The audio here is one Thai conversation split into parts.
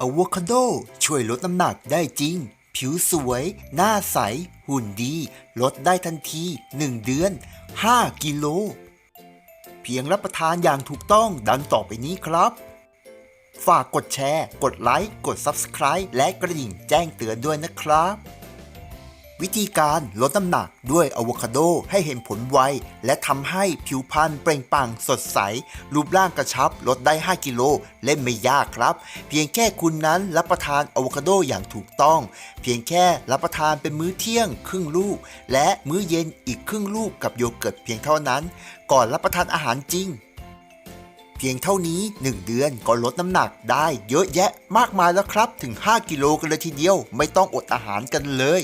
อะโวคาโดช่วยลดน้ำหนักได้จริง ผิวสวย หน้าใส หุ่นดี ลดได้ทันที 1 เดือน 5 กิโล เพียงรับประทานอย่างถูกต้องดังต่อไปนี้ครับ ฝากกดแชร์ กดไลค์ กด Subscribe และกระดิ่งแจ้งเตือนด้วยนะครับ วิธีการลดน้ำหนักด้วยอะโวคาโดให้เห็นผลไว และทำให้ผิวพรรณเปล่งปลั่งสดใส รูปร่างกระชับลดได้ 5 กิโลเล่นไม่ยากครับ เพียงแค่คุณนั้นรับประทานอะโวคาโดอย่างถูกต้อง เพียงแค่รับประทานเป็นมื้อเที่ยงครึ่งลูก และมื้อเย็นอีกครึ่งลูกกับโยเกิร์ตเพียงเท่านั้น ก่อนรับประทานอาหารจริงเพียงเท่านี้ 1 เดือนก็ลดน้ำหนักได้เยอะแยะมากมายแล้วครับ ถึง 5 กิโลกันเลยทีเดียว ไม่ต้องอดอาหารกันเลย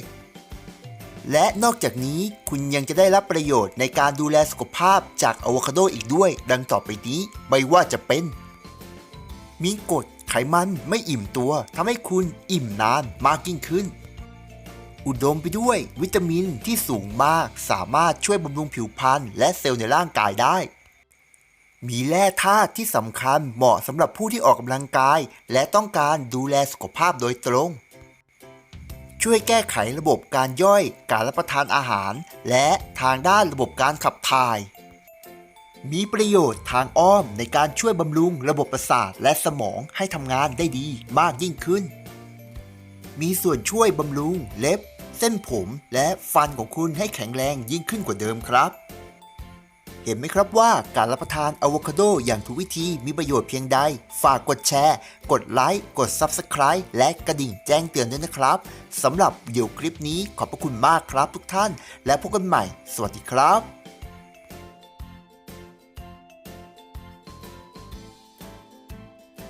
และนอกจากนี้คุณยังจะได้รับประโยชน์ในการดูแลสุขภาพจากอะโวคาโดอีกด้วย ดังต่อไปนี้ไม่ว่าจะเป็น มีกรดไขมันไม่อิ่มตัวทำให้คุณอิ่มนานมากยิ่งขึ้น อุดมไปด้วยวิตามินที่สูงมากสามารถช่วยบำรุงผิวพรรณและเซลล์ในร่างกายได้ มีแร่ธาตุที่สำคัญเหมาะสำหรับผู้ที่ออกกำลังกาย และต้องการดูแลสุขภาพโดยตรง ช่วยแก้ไขระบบการย่อยการรับประทานอาหาร และทางด้านระบบการขับถ่าย มีประโยชน์ทางอ้อมในการช่วยบำรุงระบบประสาทและสมองให้ทำงานได้ดีมากยิ่งขึ้น มีส่วนช่วยบำรุงเล็บ เส้นผมและฟันของคุณให้แข็งแรงยิ่งขึ้นกว่าเดิมครับ เห็นไหมครับว่าการรับประทานอะโวคาโดอย่างถูกวิธีมีประโยชน์เพียงใด ฝากกดแชร์ กดไลค์ กด Subscribe และกระดิ่งแจ้งเตือนด้วยนะครับสำหรับวิดีโอคลิปนี้ขอบพระคุณมากครับทุกท่าน และพบกันใหม่ สวัสดีครับ